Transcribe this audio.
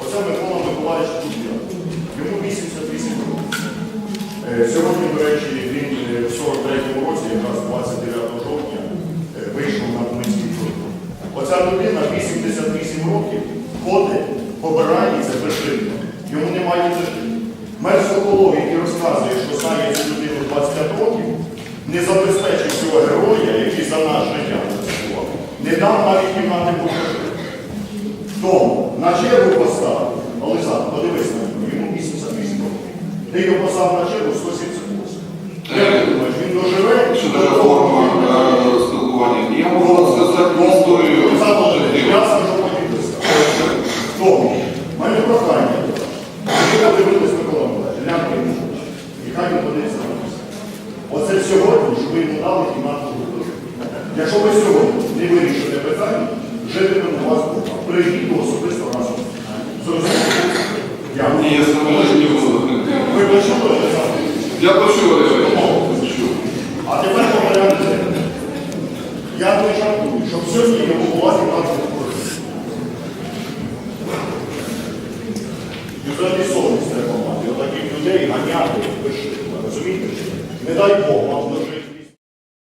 Оце Микола Миколаївич Кузьмя. Йому 88 років. Е, сьогодні, до речі, він е, в 43-му році, якраз 29 жовтня, е, вийшов на Хмельницький фронт. Оця людина 88 років ходить, побирає і запишив. Йому немає дитини. Мер Соколов, який розказує, що знає цю людину 25 років, не забезпечив цього героя, який за наш життя працював, не дав навіть кімнати пожежі. Тому на черву Ти його на чергу 178. Як ти думаєш, він доживе? Щодо реформи спілкування, я можу сказати історію Я скажу потім. Тому, в мене прохання. Ви подивились Микола Миколаївич, йому в. І хай він подивиться на нас. Оце сьогодні, щоб ви йому дали кімнату групу. Якщо ви сьогодні не вирішите питання, житиме у вас. Прийдіть особисто разом. Зрозуміло? Дякую. Ні, я саме не буду. Ви почули, Я почув, почув. А тепер порядок денний. Я не жартую, щоб сьогодні йому була кімната групи. І взагалі совість треба мати. Отаких людей ганяти, пиши. Розумієте? Не дай Бог вам.